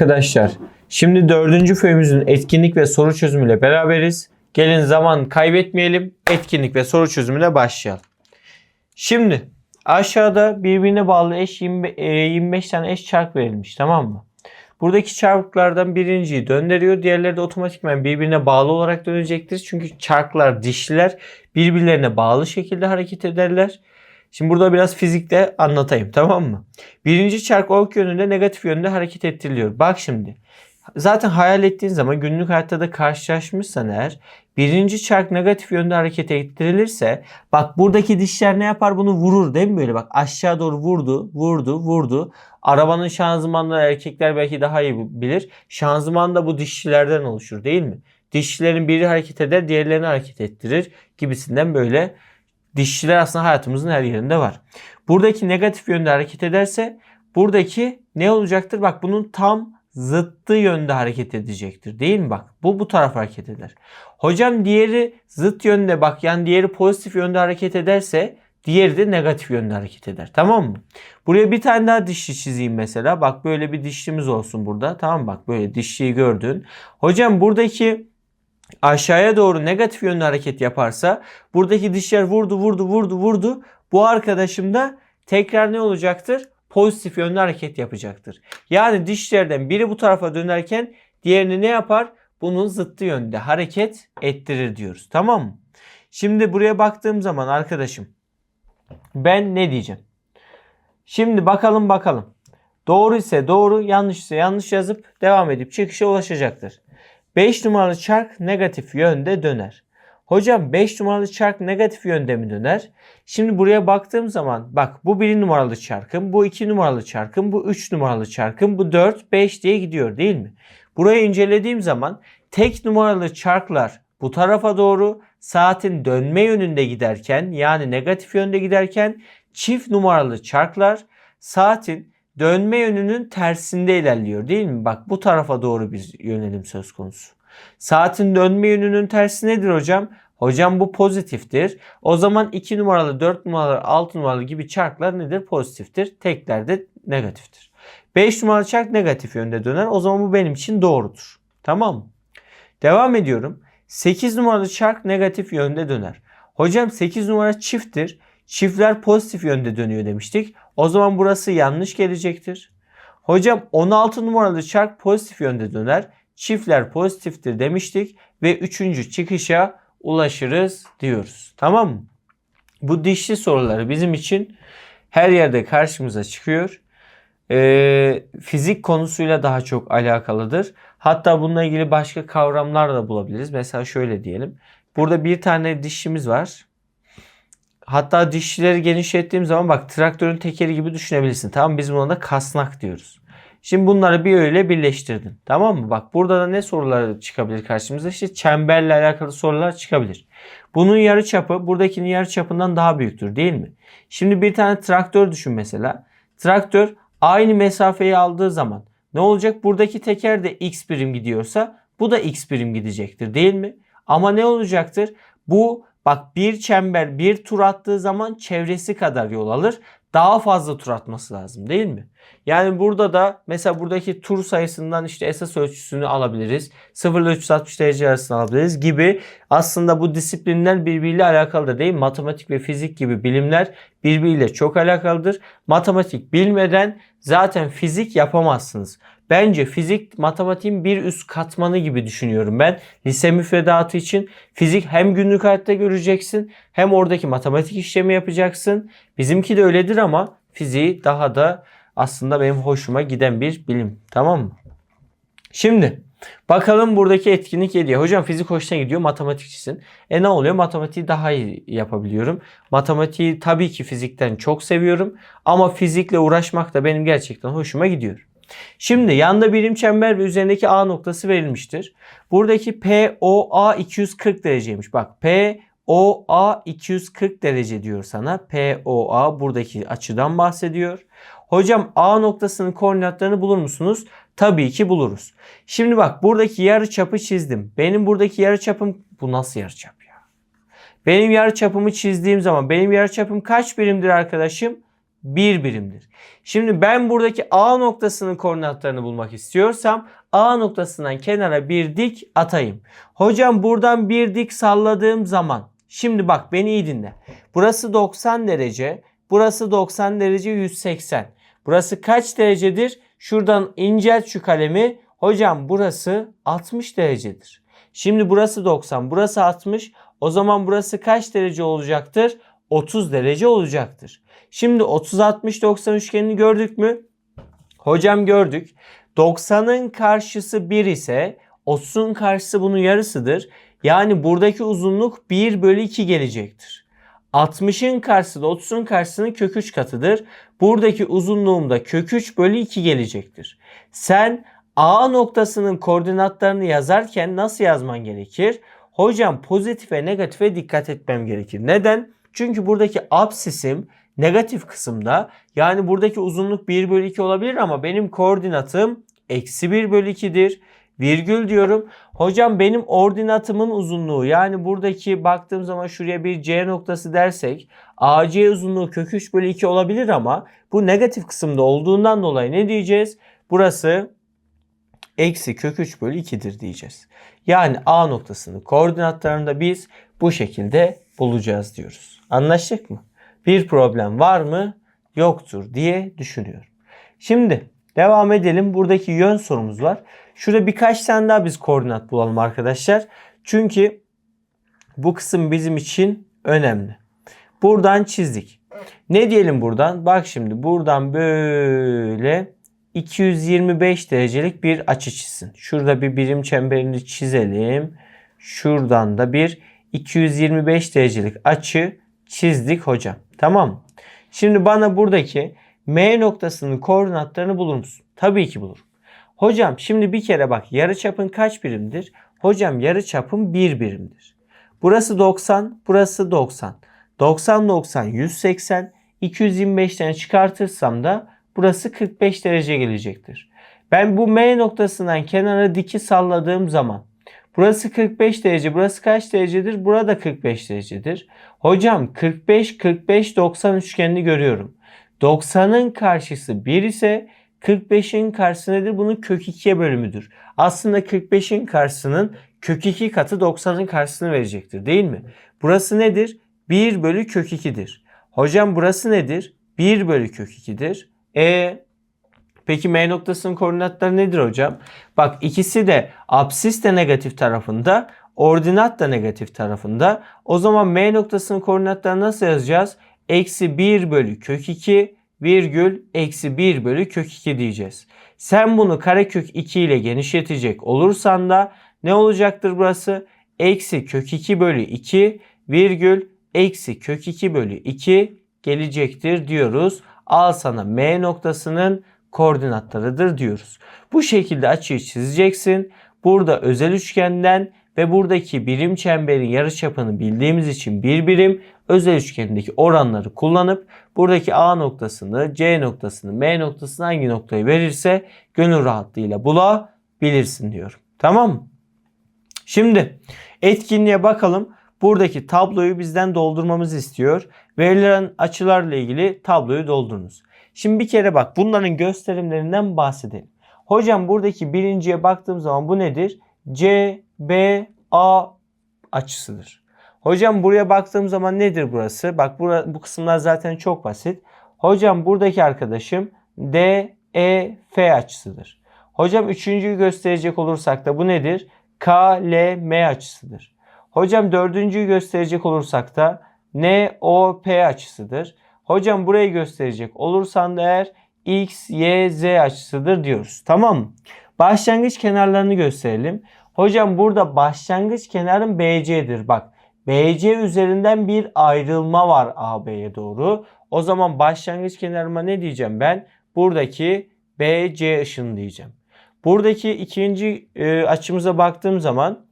arkadaşlar. Şimdi dördüncü föyümüzün etkinlik ve soru çözümüyle beraberiz. Gelin zaman kaybetmeyelim. Etkinlik ve soru çözümüne başlayalım. Şimdi aşağıda birbirine bağlı eş 20 e, 25 tane eş çark verilmiş tamam mı? Buradaki çarklardan birinciyi döndürüyor. Diğerleri de otomatikman birbirine bağlı olarak dönecektir. Çünkü çarklar dişliler birbirlerine bağlı şekilde hareket ederler. Şimdi burada biraz fizikte anlatayım tamam mı? Birinci çark ok yönünde negatif yönde hareket ettiriliyor. Bak şimdi. Zaten hayal ettiğin zaman günlük hayatta da karşılaşmışsan eğer birinci çark negatif yönde hareket ettirilirse bak buradaki dişler ne yapar bunu vurur değil mi böyle bak aşağı doğru vurdu vurdu vurdu arabanın şanzımanları erkekler belki daha iyi bilir şanzıman da bu dişçilerden oluşur değil mi dişçilerin biri hareket eder diğerlerini hareket ettirir gibisinden böyle dişçiler aslında hayatımızın her yerinde var buradaki negatif yönde hareket ederse buradaki ne olacaktır bak bunun tam zıttı yönde hareket edecektir. Değil mi bak? Bu bu taraf hareket eder. Hocam diğeri zıt yönde bak yani diğeri pozitif yönde hareket ederse diğeri de negatif yönde hareket eder. Tamam mı? Buraya bir tane daha dişli çizeyim mesela. Bak böyle bir dişlimiz olsun burada. Tamam? Bak böyle dişliyi gördün. Hocam buradaki aşağıya doğru negatif yönde hareket yaparsa buradaki dişler vurdu vurdu vurdu vurdu. Bu arkadaşım da tekrar ne olacaktır? pozitif yönde hareket yapacaktır. Yani dişlerden biri bu tarafa dönerken diğerini ne yapar? Bunun zıttı yönde hareket ettirir diyoruz. Tamam mı? Şimdi buraya baktığım zaman arkadaşım ben ne diyeceğim? Şimdi bakalım bakalım. Doğru ise doğru, yanlış ise yanlış yazıp devam edip çıkışa ulaşacaktır. 5 numaralı çark negatif yönde döner. Hocam 5 numaralı çark negatif yönde mi döner? Şimdi buraya baktığım zaman bak bu 1 numaralı çarkım, bu 2 numaralı çarkım, bu 3 numaralı çarkım, bu 4, 5 diye gidiyor değil mi? Burayı incelediğim zaman tek numaralı çarklar bu tarafa doğru saatin dönme yönünde giderken yani negatif yönde giderken çift numaralı çarklar saatin dönme yönünün tersinde ilerliyor değil mi? Bak bu tarafa doğru bir yönelim söz konusu. Saatin dönme yönünün tersi nedir hocam? Hocam bu pozitiftir. O zaman 2 numaralı, 4 numaralı, 6 numaralı gibi çarklar nedir? Pozitiftir. Tekler de negatiftir. 5 numaralı çark negatif yönde döner. O zaman bu benim için doğrudur. Tamam? Devam ediyorum. 8 numaralı çark negatif yönde döner. Hocam 8 numara çifttir. Çiftler pozitif yönde dönüyor demiştik. O zaman burası yanlış gelecektir. Hocam 16 numaralı çark pozitif yönde döner çiftler pozitiftir demiştik ve üçüncü çıkışa ulaşırız diyoruz. Tamam mı? Bu dişli soruları bizim için her yerde karşımıza çıkıyor. Ee, fizik konusuyla daha çok alakalıdır. Hatta bununla ilgili başka kavramlar da bulabiliriz. Mesela şöyle diyelim. Burada bir tane dişimiz var. Hatta dişleri genişlettiğim zaman bak traktörün tekeri gibi düşünebilirsin. Tamam biz buna da kasnak diyoruz. Şimdi bunları bir öyle birleştirdin. Tamam mı? Bak burada da ne sorular çıkabilir karşımıza? İşte çemberle alakalı sorular çıkabilir. Bunun yarı çapı buradakinin yarı çapından daha büyüktür değil mi? Şimdi bir tane traktör düşün mesela. Traktör aynı mesafeyi aldığı zaman ne olacak? Buradaki teker de x birim gidiyorsa bu da x birim gidecektir değil mi? Ama ne olacaktır? Bu bak bir çember bir tur attığı zaman çevresi kadar yol alır daha fazla tur atması lazım değil mi? Yani burada da mesela buradaki tur sayısından işte esas ölçüsünü alabiliriz. 0 ile 360 derece arasında alabiliriz gibi aslında bu disiplinler birbiriyle alakalıdır değil mi? Matematik ve fizik gibi bilimler birbiriyle çok alakalıdır. Matematik bilmeden zaten fizik yapamazsınız. Bence fizik matematiğin bir üst katmanı gibi düşünüyorum ben. Lise müfredatı için fizik hem günlük hayatta göreceksin hem oradaki matematik işlemi yapacaksın. Bizimki de öyledir ama fiziği daha da aslında benim hoşuma giden bir bilim. Tamam mı? Şimdi bakalım buradaki etkinlik 7'ye. Hocam fizik hoşuna gidiyor matematikçisin. E ne oluyor? Matematiği daha iyi yapabiliyorum. Matematiği tabii ki fizikten çok seviyorum. Ama fizikle uğraşmak da benim gerçekten hoşuma gidiyor. Şimdi yanda birim çember ve üzerindeki A noktası verilmiştir. Buradaki POA 240 dereceymiş. Bak POA 240 derece diyor sana. POA buradaki açıdan bahsediyor. Hocam A noktasının koordinatlarını bulur musunuz? Tabii ki buluruz. Şimdi bak buradaki yarı çapı çizdim. Benim buradaki yarı çapım bu nasıl yarı çap ya? Benim yarı çapımı çizdiğim zaman benim yarı çapım kaç birimdir arkadaşım? 1 birimdir. Şimdi ben buradaki A noktasının koordinatlarını bulmak istiyorsam A noktasından kenara bir dik atayım. Hocam buradan bir dik salladığım zaman şimdi bak beni iyi dinle. Burası 90 derece, burası 90 derece 180. Burası kaç derecedir? Şuradan incelt şu kalemi. Hocam burası 60 derecedir. Şimdi burası 90, burası 60. O zaman burası kaç derece olacaktır? 30 derece olacaktır. Şimdi 30 60 90 üçgenini gördük mü? Hocam gördük. 90'ın karşısı 1 ise 30'un karşısı bunun yarısıdır. Yani buradaki uzunluk 1 bölü 2 gelecektir. 60'ın karşısı da 30'un karşısının kök 3 katıdır. Buradaki uzunluğum da kök 3 bölü 2 gelecektir. Sen A noktasının koordinatlarını yazarken nasıl yazman gerekir? Hocam pozitif ve negatife dikkat etmem gerekir. Neden? Çünkü buradaki absisim negatif kısımda yani buradaki uzunluk 1 bölü 2 olabilir ama benim koordinatım eksi 1 bölü 2'dir. Virgül diyorum. Hocam benim ordinatımın uzunluğu yani buradaki baktığım zaman şuraya bir C noktası dersek AC uzunluğu kök 3 bölü 2 olabilir ama bu negatif kısımda olduğundan dolayı ne diyeceğiz? Burası eksi kök 3 bölü 2'dir diyeceğiz. Yani A noktasının koordinatlarını da biz bu şekilde bulacağız diyoruz. Anlaştık mı? Bir problem var mı? Yoktur diye düşünüyorum. Şimdi devam edelim. Buradaki yön sorumuz var. Şurada birkaç tane daha biz koordinat bulalım arkadaşlar. Çünkü bu kısım bizim için önemli. Buradan çizdik. Ne diyelim buradan? Bak şimdi buradan böyle 225 derecelik bir açı çizsin. Şurada bir birim çemberini çizelim. Şuradan da bir 225 derecelik açı çizdik hocam. Tamam. Şimdi bana buradaki M noktasının koordinatlarını bulur musun? Tabii ki bulurum. Hocam şimdi bir kere bak yarıçapın kaç birimdir? Hocam yarıçapın 1 birimdir. Burası 90, burası 90. 90 90 180. 225'ten çıkartırsam da burası 45 derece gelecektir. Ben bu M noktasından kenara diki salladığım zaman burası 45 derece, burası kaç derecedir? Burada 45 derecedir. Hocam 45 45 90 üçgenini görüyorum. 90'ın karşısı 1 ise 45'in karşısı nedir? Bunun kök 2'ye bölümüdür. Aslında 45'in karşısının kök 2 katı 90'ın karşısını verecektir değil mi? Burası nedir? 1 bölü kök 2'dir. Hocam burası nedir? 1 bölü kök 2'dir. E Peki M noktasının koordinatları nedir hocam? Bak ikisi de absis de negatif tarafında, ordinat da negatif tarafında. O zaman M noktasının koordinatlarını nasıl yazacağız? Eksi 1 bölü kök 2 virgül eksi 1 bölü kök 2 diyeceğiz. Sen bunu karekök 2 ile genişletecek olursan da ne olacaktır burası? Eksi kök 2 bölü 2 virgül eksi kök 2 bölü 2 gelecektir diyoruz. Al sana M noktasının koordinatlarıdır diyoruz. Bu şekilde açıyı çizeceksin. Burada özel üçgenden ve buradaki birim çemberin yarıçapını bildiğimiz için bir birim özel üçgenindeki oranları kullanıp buradaki A noktasını, C noktasını, M noktasını hangi noktayı verirse gönül rahatlığıyla bulabilirsin diyorum. Tamam? Şimdi etkinliğe bakalım. Buradaki tabloyu bizden doldurmamızı istiyor. Verilen açılarla ilgili tabloyu doldurunuz. Şimdi bir kere bak bunların gösterimlerinden bahsedelim. Hocam buradaki birinciye baktığım zaman bu nedir? C, B, A açısıdır. Hocam buraya baktığım zaman nedir burası? Bak bura, bu kısımlar zaten çok basit. Hocam buradaki arkadaşım D, E, F açısıdır. Hocam üçüncüyü gösterecek olursak da bu nedir? K, L, M açısıdır. Hocam dördüncüyü gösterecek olursak da N, O, P açısıdır. Hocam burayı gösterecek olursan da eğer X, Y, Z açısıdır diyoruz. Tamam? Başlangıç kenarlarını gösterelim. Hocam burada başlangıç kenarım BC'dir. Bak BC üzerinden bir ayrılma var AB'ye doğru. O zaman başlangıç kenarıma ne diyeceğim ben? Buradaki BC ışını diyeceğim. Buradaki ikinci e, açımıza baktığım zaman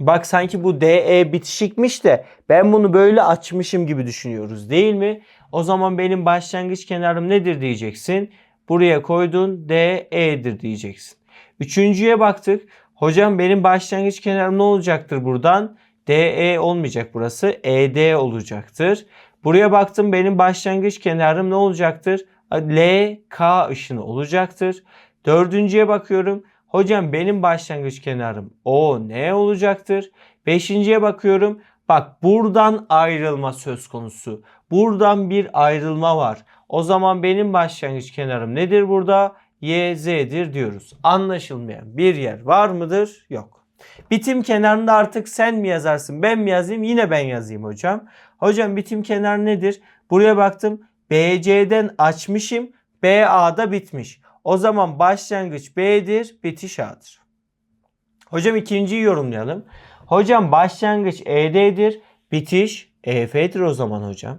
bak sanki bu DE bitişikmiş de ben bunu böyle açmışım gibi düşünüyoruz değil mi? O zaman benim başlangıç kenarım nedir diyeceksin. Buraya koydun DE'dir diyeceksin. Üçüncüye baktık. Hocam benim başlangıç kenarım ne olacaktır buradan? DE olmayacak burası. ED olacaktır. Buraya baktım benim başlangıç kenarım ne olacaktır? LK ışını olacaktır. Dördüncüye bakıyorum. Hocam benim başlangıç kenarım O ne olacaktır? Beşinciye bakıyorum. Bak buradan ayrılma söz konusu. Buradan bir ayrılma var. O zaman benim başlangıç kenarım nedir burada? YZ'dir diyoruz. Anlaşılmayan bir yer var mıdır? Yok. Bitim kenarında artık sen mi yazarsın ben mi yazayım yine ben yazayım hocam. Hocam bitim kenar nedir? Buraya baktım BC'den açmışım BA'da bitmiş. O zaman başlangıç B'dir bitiş A'dır. Hocam ikinciyi yorumlayalım. Hocam başlangıç ED'dir bitiş EF'dir o zaman hocam.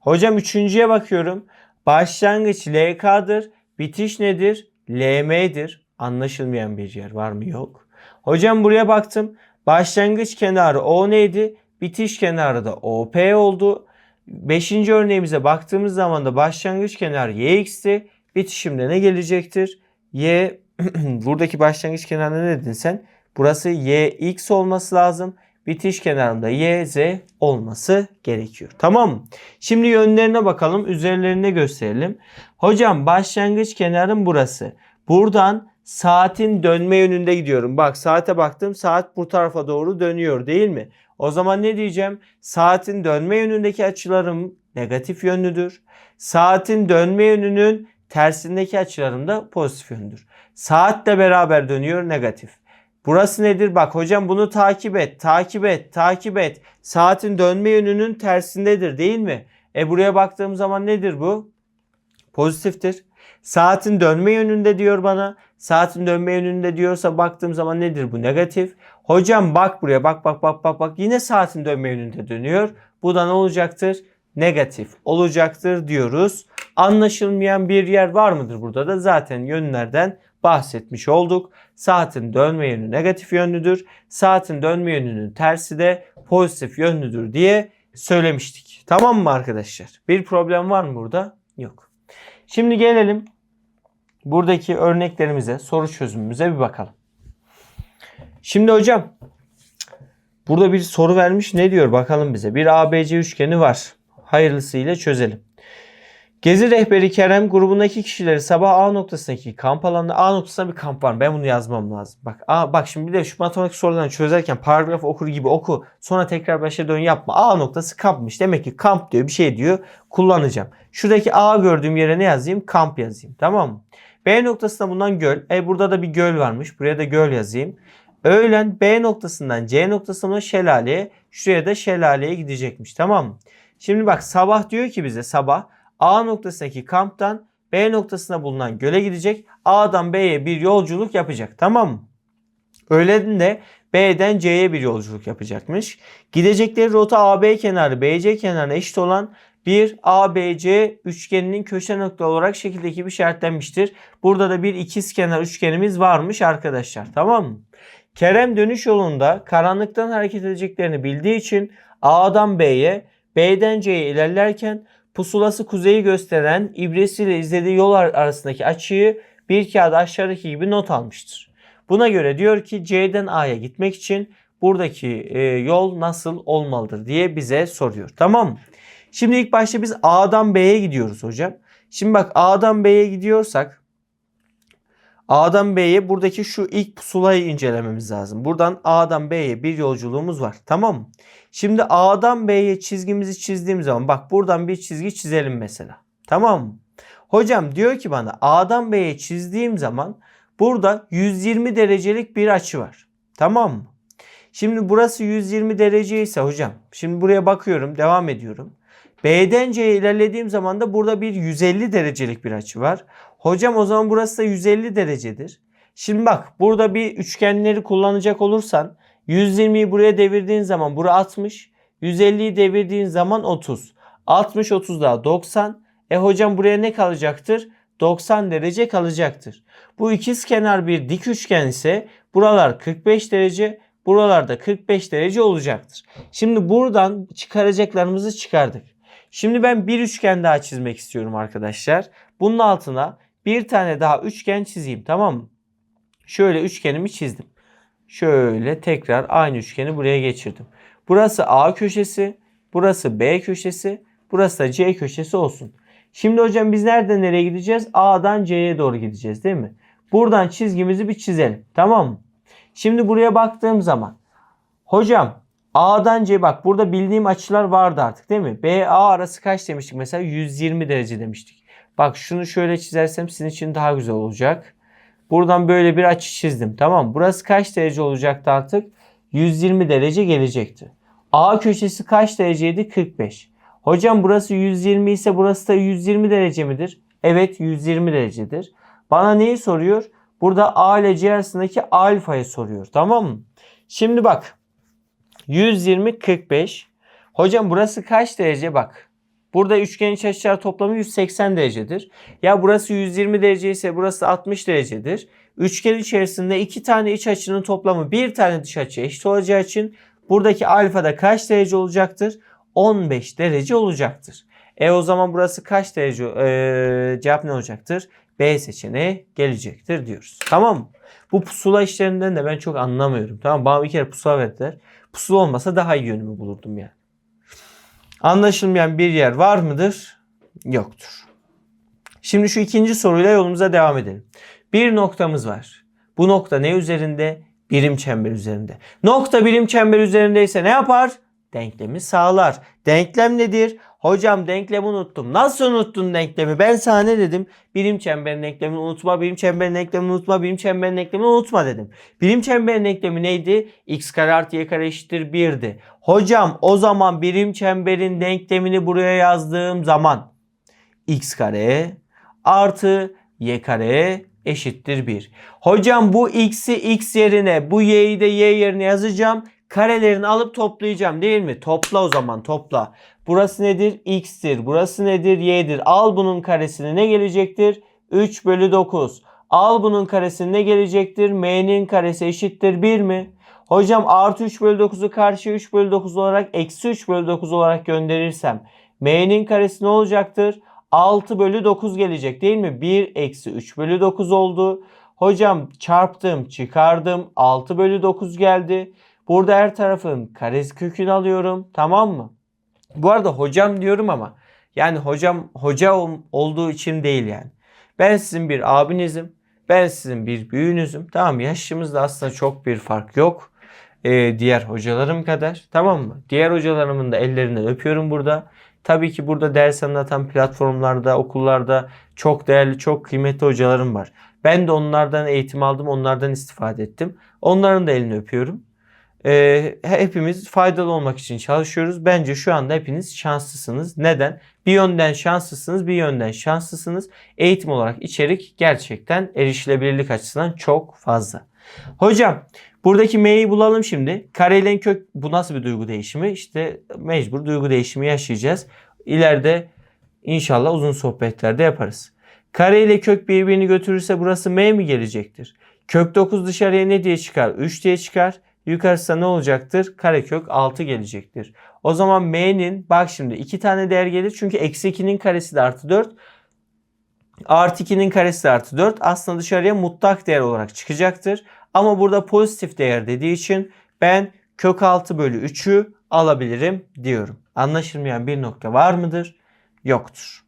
Hocam üçüncüye bakıyorum. Başlangıç LK'dır. Bitiş nedir? LM'dir. Anlaşılmayan bir yer var mı? Yok. Hocam buraya baktım. Başlangıç kenarı O neydi? Bitiş kenarı da OP oldu. Beşinci örneğimize baktığımız zaman da başlangıç kenarı YX'ti. Bitişimde ne gelecektir? Y buradaki başlangıç kenarında ne dedin sen? Burası YX olması lazım. Bitiş kenarında YZ olması gerekiyor. Tamam? Şimdi yönlerine bakalım. Üzerlerine gösterelim. Hocam başlangıç kenarım burası. Buradan saatin dönme yönünde gidiyorum. Bak saate baktım. Saat bu tarafa doğru dönüyor değil mi? O zaman ne diyeceğim? Saatin dönme yönündeki açılarım negatif yönlüdür. Saatin dönme yönünün tersindeki açılarım da pozitif yönlüdür. Saatle beraber dönüyor negatif. Burası nedir? Bak hocam bunu takip et, takip et, takip et. Saatin dönme yönünün tersindedir değil mi? E buraya baktığım zaman nedir bu? Pozitiftir. Saatin dönme yönünde diyor bana. Saatin dönme yönünde diyorsa baktığım zaman nedir bu? Negatif. Hocam bak buraya bak bak bak bak bak yine saatin dönme yönünde dönüyor. Bu da ne olacaktır? Negatif olacaktır diyoruz. Anlaşılmayan bir yer var mıdır burada da? Zaten yönlerden bahsetmiş olduk. Saatin dönme yönü negatif yönlüdür. Saatin dönme yönünün tersi de pozitif yönlüdür diye söylemiştik. Tamam mı arkadaşlar? Bir problem var mı burada? Yok. Şimdi gelelim buradaki örneklerimize, soru çözümümüze bir bakalım. Şimdi hocam burada bir soru vermiş. Ne diyor bakalım bize. Bir ABC üçgeni var. Hayırlısıyla çözelim. Gezi rehberi Kerem grubundaki kişileri sabah A noktasındaki kamp alanında A noktasında bir kamp var. Ben bunu yazmam lazım. Bak A, bak şimdi bir de şu matematik sorularını çözerken paragraf okur gibi oku. Sonra tekrar başa dön yapma. A noktası kampmış. Demek ki kamp diyor bir şey diyor. Kullanacağım. Şuradaki A gördüğüm yere ne yazayım? Kamp yazayım. Tamam mı? B noktasında bundan göl. E burada da bir göl varmış. Buraya da göl yazayım. Öğlen B noktasından C noktasına şelaleye. Şuraya da şelaleye gidecekmiş. Tamam mı? Şimdi bak sabah diyor ki bize sabah A noktasındaki kamptan B noktasına bulunan göle gidecek. A'dan B'ye bir yolculuk yapacak. Tamam mı? Öğlen de B'den C'ye bir yolculuk yapacakmış. Gidecekleri rota AB kenarı BC kenarına eşit olan bir ABC üçgeninin köşe nokta olarak şekildeki gibi işaretlenmiştir. Burada da bir ikiz kenar üçgenimiz varmış arkadaşlar. Tamam mı? Kerem dönüş yolunda karanlıktan hareket edeceklerini bildiği için A'dan B'ye, B'den C'ye ilerlerken pusulası kuzeyi gösteren ibresiyle izlediği yol arasındaki açıyı bir kağıda aşağıdaki gibi not almıştır. Buna göre diyor ki C'den A'ya gitmek için buradaki e, yol nasıl olmalıdır diye bize soruyor. Tamam? Şimdi ilk başta biz A'dan B'ye gidiyoruz hocam. Şimdi bak A'dan B'ye gidiyorsak A'dan B'ye buradaki şu ilk pusulayı incelememiz lazım. Buradan A'dan B'ye bir yolculuğumuz var. Tamam mı? Şimdi A'dan B'ye çizgimizi çizdiğim zaman bak buradan bir çizgi çizelim mesela. Tamam mı? Hocam diyor ki bana A'dan B'ye çizdiğim zaman burada 120 derecelik bir açı var. Tamam mı? Şimdi burası 120 derece ise hocam. Şimdi buraya bakıyorum devam ediyorum. B'den C'ye ilerlediğim zaman da burada bir 150 derecelik bir açı var. Hocam o zaman burası da 150 derecedir. Şimdi bak burada bir üçgenleri kullanacak olursan 120'yi buraya devirdiğin zaman bura 60. 150'yi devirdiğin zaman 30. 60 30 daha 90. E hocam buraya ne kalacaktır? 90 derece kalacaktır. Bu ikiz kenar bir dik üçgen ise buralar 45 derece, buralarda 45 derece olacaktır. Şimdi buradan çıkaracaklarımızı çıkardık. Şimdi ben bir üçgen daha çizmek istiyorum arkadaşlar. Bunun altına bir tane daha üçgen çizeyim tamam mı? Şöyle üçgenimi çizdim. Şöyle tekrar aynı üçgeni buraya geçirdim. Burası A köşesi, burası B köşesi, burası da C köşesi olsun. Şimdi hocam biz nereden nereye gideceğiz? A'dan C'ye doğru gideceğiz değil mi? Buradan çizgimizi bir çizelim. Tamam mı? Şimdi buraya baktığım zaman hocam A'dan C bak burada bildiğim açılar vardı artık değil mi? BA arası kaç demiştik? Mesela 120 derece demiştik. Bak şunu şöyle çizersem sizin için daha güzel olacak. Buradan böyle bir açı çizdim. Tamam? Burası kaç derece olacaktı artık? 120 derece gelecekti. A köşesi kaç dereceydi? 45. Hocam burası 120 ise burası da 120 derece midir? Evet 120 derecedir. Bana neyi soruyor? Burada A ile C arasındaki alfayı soruyor. Tamam mı? Şimdi bak. 120 45. Hocam burası kaç derece? Bak. Burada üçgen iç açılar toplamı 180 derecedir. Ya burası 120 derece ise burası 60 derecedir. Üçgen içerisinde iki tane iç açının toplamı bir tane dış açı eşit olacağı için buradaki alfa da kaç derece olacaktır? 15 derece olacaktır. E o zaman burası kaç derece? Ee, cevap ne olacaktır? B seçeneği gelecektir diyoruz. Tamam mı? Bu pusula işlerinden de ben çok anlamıyorum. Tamam Bana bir kere pusula verdiler. Pusula olmasa daha iyi yönümü bulurdum yani. Anlaşılmayan bir yer var mıdır? Yoktur. Şimdi şu ikinci soruyla yolumuza devam edelim. Bir noktamız var. Bu nokta ne üzerinde? Birim çember üzerinde. Nokta birim çember üzerindeyse ne yapar? Denklemi sağlar. Denklem nedir? Hocam denklemi unuttum. Nasıl unuttun denklemi? Ben sana ne dedim? Birim çemberin denklemini unutma, birim çemberin denklemini unutma, birim çemberin denklemini unutma dedim. Birim çemberin denklemi neydi? x kare artı y kare eşittir 1'di. Hocam o zaman birim çemberin denklemini buraya yazdığım zaman x kare artı y kare eşittir 1. Hocam bu x'i x yerine bu y'yi de y yerine yazacağım. Karelerini alıp toplayacağım değil mi? Topla o zaman topla. Burası nedir? X'tir. Burası nedir? Y'dir. Al bunun karesini ne gelecektir? 3 bölü 9. Al bunun karesini ne gelecektir? M'nin karesi eşittir 1 mi? Hocam artı 3 bölü 9'u karşıya 3 bölü 9 olarak eksi 3 bölü 9 olarak gönderirsem M'nin karesi ne olacaktır? 6 bölü 9 gelecek değil mi? 1 eksi 3 bölü 9 oldu. Hocam çarptım çıkardım 6 bölü 9 geldi. Burada her tarafın karesi kökünü alıyorum tamam mı? Bu arada hocam diyorum ama yani hocam hoca ol- olduğu için değil yani. Ben sizin bir abinizim. Ben sizin bir büyüğünüzüm. Tamam yaşımızda aslında çok bir fark yok. Ee, diğer hocalarım kadar. Tamam mı? Diğer hocalarımın da ellerinden öpüyorum burada. Tabii ki burada ders anlatan platformlarda, okullarda çok değerli, çok kıymetli hocalarım var. Ben de onlardan eğitim aldım, onlardan istifade ettim. Onların da elini öpüyorum. Ee, hepimiz faydalı olmak için çalışıyoruz. Bence şu anda hepiniz şanslısınız. Neden? Bir yönden şanslısınız, bir yönden şanslısınız. Eğitim olarak içerik gerçekten erişilebilirlik açısından çok fazla. Hocam buradaki m'yi bulalım şimdi. Kareyle kök bu nasıl bir duygu değişimi? İşte mecbur duygu değişimi yaşayacağız. İleride inşallah uzun sohbetlerde yaparız. Kare ile kök birbirini götürürse burası m mi gelecektir? Kök 9 dışarıya ne diye çıkar? 3 diye çıkar. Yukarısı ne olacaktır? Karekök 6 gelecektir. O zaman m'nin bak şimdi iki tane değer gelir. Çünkü eksi 2'nin karesi de artı 4. Artı 2'nin karesi de artı 4. Aslında dışarıya mutlak değer olarak çıkacaktır. Ama burada pozitif değer dediği için ben kök 6 bölü 3'ü alabilirim diyorum. Anlaşılmayan bir nokta var mıdır? Yoktur.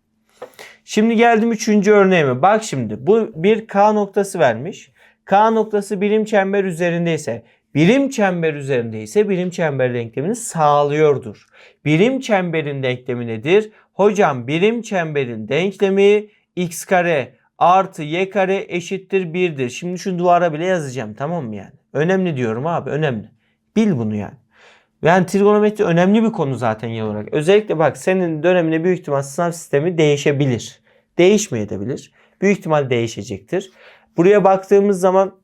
Şimdi geldim üçüncü örneğime. Bak şimdi bu bir K noktası vermiş. K noktası birim çember üzerindeyse birim çember üzerindeyse birim çember denklemini sağlıyordur. Birim çemberin denklemi nedir? Hocam birim çemberin denklemi x kare artı y kare eşittir 1'dir. Şimdi şu duvara bile yazacağım tamam mı yani? Önemli diyorum abi önemli. Bil bunu yani. Yani trigonometri önemli bir konu zaten yıl olarak. Özellikle bak senin döneminde büyük ihtimal sınav sistemi değişebilir. Değişmeyebilir. Büyük ihtimal değişecektir. Buraya baktığımız zaman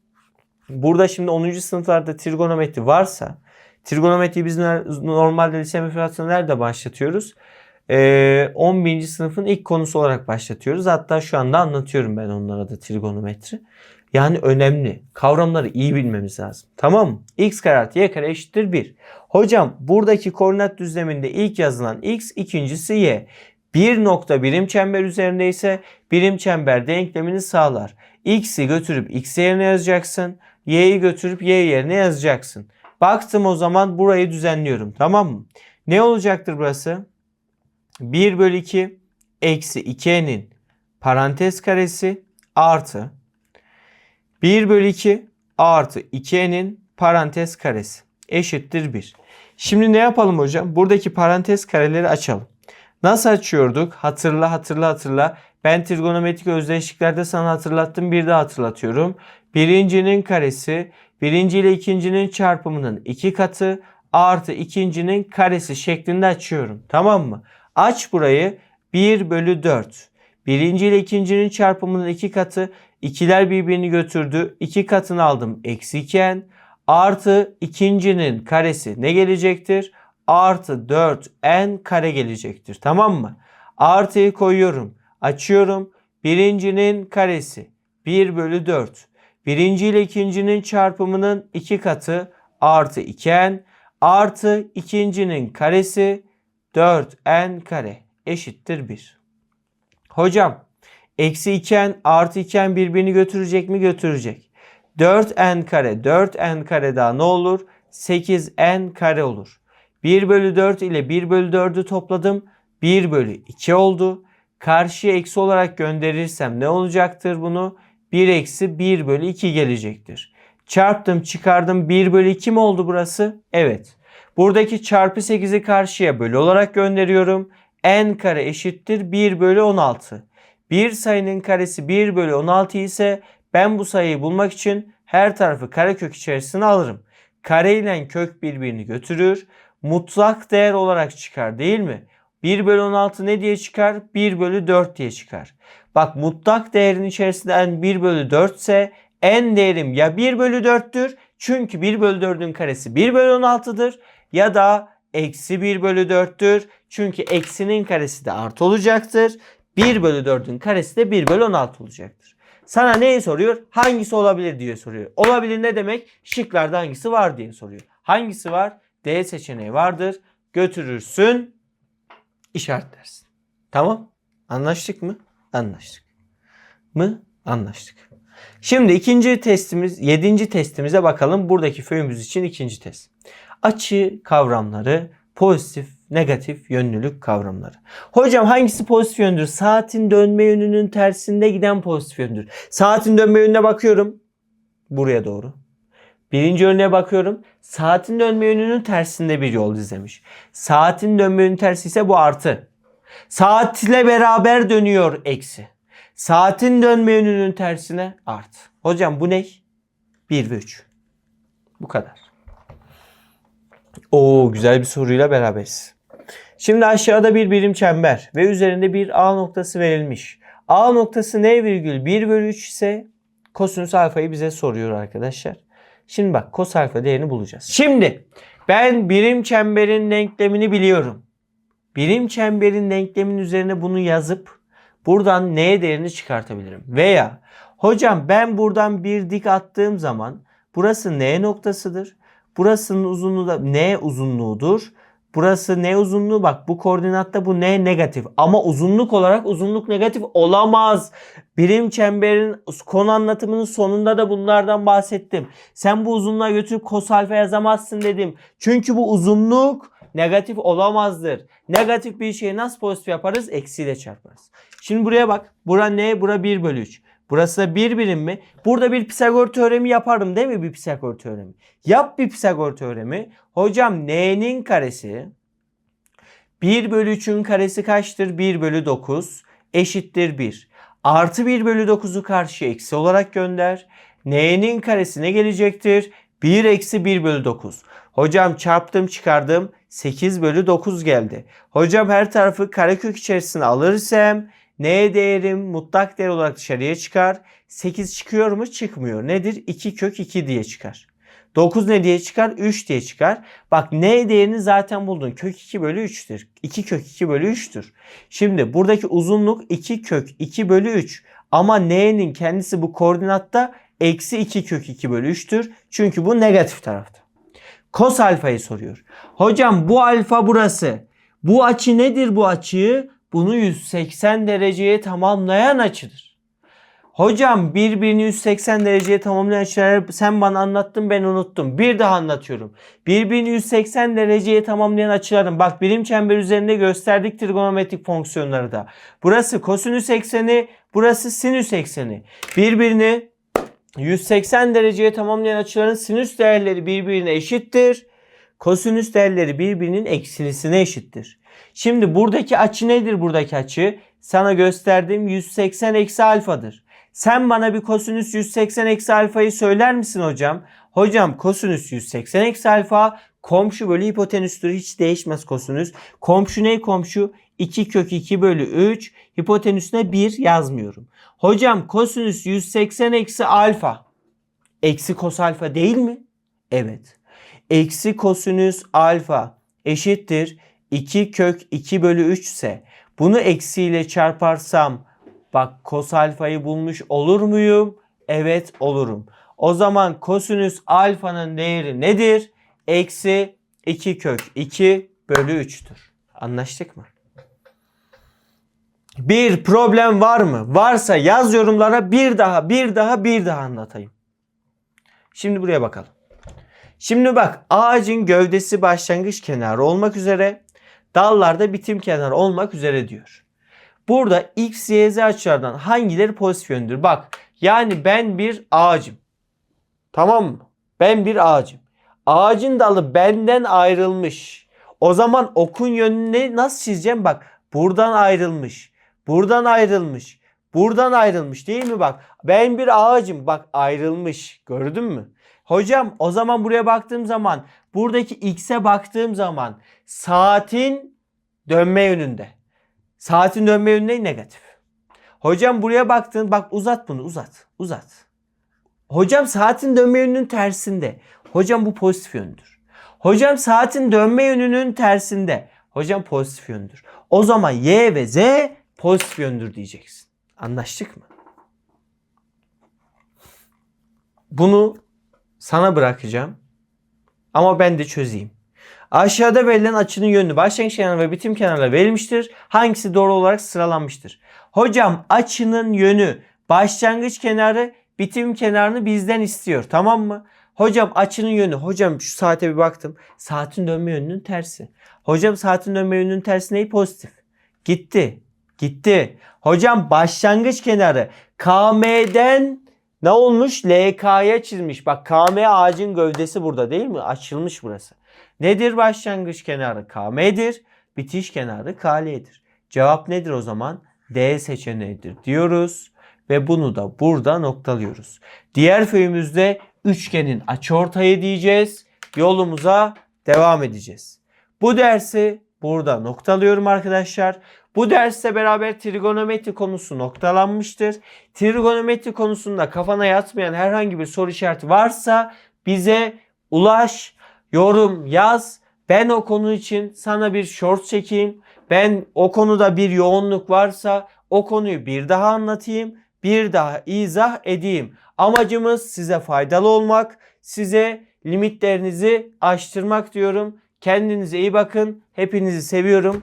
burada şimdi 10. sınıflarda trigonometri varsa trigonometriyi biz normalde lise müfredatında nerede başlatıyoruz? Ee, 11. sınıfın ilk konusu olarak başlatıyoruz. Hatta şu anda anlatıyorum ben onlara da trigonometri. Yani önemli. Kavramları iyi bilmemiz lazım. Tamam mı? x kare artı y kare eşittir 1. Hocam buradaki koordinat düzleminde ilk yazılan x, ikincisi y. Bir nokta birim çember üzerindeyse birim çember denklemini sağlar. x'i götürüp x yerine yazacaksın. Y'yi götürüp y yerine yazacaksın. Baktım o zaman burayı düzenliyorum. Tamam mı? Ne olacaktır burası? 1 bölü 2 eksi 2n'in parantez karesi artı 1 bölü 2 artı 2n'in parantez karesi eşittir 1. Şimdi ne yapalım hocam? Buradaki parantez kareleri açalım. Nasıl açıyorduk? Hatırla hatırla hatırla. Ben trigonometrik özdeşliklerde sana hatırlattım. Bir daha hatırlatıyorum. Birincinin karesi birinci ile ikincinin çarpımının iki katı artı ikincinin karesi şeklinde açıyorum. Tamam mı? Aç burayı 1 bölü 4. Birinci ile ikincinin çarpımının iki katı. ikiler birbirini götürdü. İki katını aldım. Eksi 2n artı ikincinin karesi ne gelecektir? Artı 4n kare gelecektir. Tamam mı? Artıyı koyuyorum. Açıyorum. Birincinin karesi 1 bölü 4. Birinci ile ikincinin çarpımının iki katı artı 2n artı ikincinin karesi 4n kare eşittir 1. Hocam eksi 2n artı 2n birbirini götürecek mi? Götürecek. 4n kare 4n kare daha ne olur? 8n kare olur. 1 bölü 4 ile 1 bölü 4'ü topladım. 1 bölü 2 oldu. Karşıya eksi olarak gönderirsem ne olacaktır bunu? 1 eksi 1 bölü 2 gelecektir. Çarptım çıkardım 1 bölü 2 mi oldu burası? Evet. Buradaki çarpı 8'i karşıya bölü olarak gönderiyorum. n kare eşittir 1 bölü 16. Bir sayının karesi 1 bölü 16 ise ben bu sayıyı bulmak için her tarafı karekök içerisine alırım. Kare ile kök birbirini götürür. Mutlak değer olarak çıkar değil mi? 1 bölü 16 ne diye çıkar? 1 bölü 4 diye çıkar. Bak mutlak değerin içerisinde n 1 bölü 4 ise n değerim ya 1 bölü 4'tür. Çünkü 1 bölü 4'ün karesi 1 bölü 16'dır. Ya da eksi 1 bölü 4'tür. Çünkü eksinin karesi de artı olacaktır. 1 bölü 4'ün karesi de 1 bölü 16 olacaktır. Sana neyi soruyor? Hangisi olabilir diye soruyor. Olabilir ne demek? Şıklarda hangisi var diye soruyor. Hangisi var? D seçeneği vardır. Götürürsün işaretlersin. Tamam? Anlaştık mı? Anlaştık. Mı? Anlaştık. Şimdi ikinci testimiz, yedinci testimize bakalım. Buradaki föyümüz için ikinci test. Açı kavramları, pozitif, negatif yönlülük kavramları. Hocam hangisi pozitif yöndür? Saatin dönme yönünün tersinde giden pozitif yöndür. Saatin dönme yönüne bakıyorum. Buraya doğru. Birinci örneğe bakıyorum. Saatin dönme yönünün tersinde bir yol izlemiş. Saatin dönme yönünün tersi ise bu artı. Saatle beraber dönüyor eksi. Saatin dönme yönünün tersine artı. Hocam bu ne? 1 ve 3. Bu kadar. Oo güzel bir soruyla beraberiz. Şimdi aşağıda bir birim çember ve üzerinde bir A noktası verilmiş. A noktası n virgül 1 bölü 3 ise kosinüs alfayı bize soruyor arkadaşlar. Şimdi bak kos alfa değerini bulacağız. Şimdi ben birim çemberin denklemini biliyorum. Birim çemberin denkleminin üzerine bunu yazıp buradan n değerini çıkartabilirim. Veya hocam ben buradan bir dik attığım zaman burası n noktasıdır. Burasının uzunluğu da n uzunluğudur. Burası ne uzunluğu bak bu koordinatta bu ne negatif ama uzunluk olarak uzunluk negatif olamaz. Birim çemberin konu anlatımının sonunda da bunlardan bahsettim. Sen bu uzunluğa götürüp kos alfa yazamazsın dedim. Çünkü bu uzunluk negatif olamazdır. Negatif bir şeyi nasıl pozitif yaparız? Eksiyle çarparız. Şimdi buraya bak. Bura ne? Bura 1 bölü 3. Burası da 1 birim mi? Burada bir Pisagor teoremi yaparım değil mi? Bir Pisagor teoremi. Yap bir Pisagor teoremi. Hocam n'nin karesi 1 bölü 3'ün karesi kaçtır? 1 bölü 9 eşittir 1. Artı 1 bölü 9'u karşıya eksi olarak gönder. n'nin karesi ne gelecektir? 1 eksi 1 bölü 9. Hocam çarptım çıkardım 8 bölü 9 geldi. Hocam her tarafı karekök içerisine alırsam n değerim mutlak değer olarak dışarıya çıkar. 8 çıkıyor mu? Çıkmıyor. Nedir? 2 kök 2 diye çıkar. 9 ne diye çıkar? 3 diye çıkar. Bak n değerini zaten buldun. Kök 2 bölü 3'tür. 2 kök 2 bölü 3'tür. Şimdi buradaki uzunluk 2 kök 2 bölü 3. Ama n'nin kendisi bu koordinatta eksi 2 kök 2 bölü 3'tür. Çünkü bu negatif tarafta. Kos alfayı soruyor. Hocam bu alfa burası. Bu açı nedir bu açıyı? Bunu 180 dereceye tamamlayan açıdır. Hocam birbirini 180 dereceye tamamlayan açıları sen bana anlattın ben unuttum. Bir daha anlatıyorum. Birbirini 180 dereceye tamamlayan açıların bak birim çember üzerinde gösterdik trigonometrik fonksiyonları da. Burası kosinüs ekseni, burası sinüs ekseni. Birbirini 180 dereceye tamamlayan açıların sinüs değerleri birbirine eşittir. Kosinüs değerleri birbirinin eksilisine eşittir. Şimdi buradaki açı nedir buradaki açı? Sana gösterdiğim 180 eksi alfadır. Sen bana bir kosinüs 180 eksi alfayı söyler misin hocam? Hocam kosinüs 180 eksi alfa komşu bölü hipotenüstür. Hiç değişmez kosinüs. Komşu ne komşu? 2 kök 2 bölü 3. Hipotenüsüne 1 yazmıyorum. Hocam kosinüs 180 eksi alfa. Eksi kos alfa değil mi? Evet. Eksi kosinüs alfa eşittir 2 kök 2 bölü 3 ise bunu eksiyle çarparsam bak kos alfayı bulmuş olur muyum? Evet olurum. O zaman kosinüs alfanın değeri nedir? Eksi 2 kök 2 bölü 3'tür. Anlaştık mı? Bir problem var mı? Varsa yaz yorumlara bir daha bir daha bir daha anlatayım. Şimdi buraya bakalım. Şimdi bak ağacın gövdesi başlangıç kenarı olmak üzere dallarda bitim kenarı olmak üzere diyor. Burada x, y, z açılardan hangileri pozitif yöndür? Bak yani ben bir ağacım. Tamam mı? Ben bir ağacım. Ağacın dalı benden ayrılmış. O zaman okun yönünü nasıl çizeceğim? Bak buradan ayrılmış. Buradan ayrılmış. Buradan ayrılmış değil mi bak? Ben bir ağacım. Bak ayrılmış. Gördün mü? Hocam o zaman buraya baktığım zaman buradaki x'e baktığım zaman saatin dönme yönünde. Saatin dönme yönü ne? Negatif. Hocam buraya baktın bak uzat bunu uzat. Uzat. Hocam saatin dönme yönünün tersinde. Hocam bu pozitif yöndür. Hocam saatin dönme yönünün tersinde. Hocam pozitif yöndür. O zaman y ve z pozitif yöndür diyeceksin. Anlaştık mı? Bunu sana bırakacağım. Ama ben de çözeyim. Aşağıda verilen açının yönü başlangıç kenarı ve bitim kenarı verilmiştir. Hangisi doğru olarak sıralanmıştır? Hocam açının yönü başlangıç kenarı bitim kenarını bizden istiyor. Tamam mı? Hocam açının yönü. Hocam şu saate bir baktım. Saatin dönme yönünün tersi. Hocam saatin dönme yönünün tersi neyi? Pozitif. Gitti. Gitti. Hocam başlangıç kenarı KM'den ne olmuş? LK'ya çizmiş. Bak KM ağacın gövdesi burada değil mi? Açılmış burası. Nedir başlangıç kenarı? KM'dir. Bitiş kenarı KL'dir. Cevap nedir o zaman? D seçeneğidir diyoruz ve bunu da burada noktalıyoruz. Diğer föyümüzde üçgenin açıortayı diyeceğiz. Yolumuza devam edeceğiz. Bu dersi burada noktalıyorum arkadaşlar. Bu derste beraber trigonometri konusu noktalanmıştır. Trigonometri konusunda kafana yatmayan herhangi bir soru işareti varsa bize ulaş, yorum yaz. Ben o konu için sana bir short çekeyim. Ben o konuda bir yoğunluk varsa o konuyu bir daha anlatayım, bir daha izah edeyim. Amacımız size faydalı olmak, size limitlerinizi aştırmak diyorum. Kendinize iyi bakın. Hepinizi seviyorum.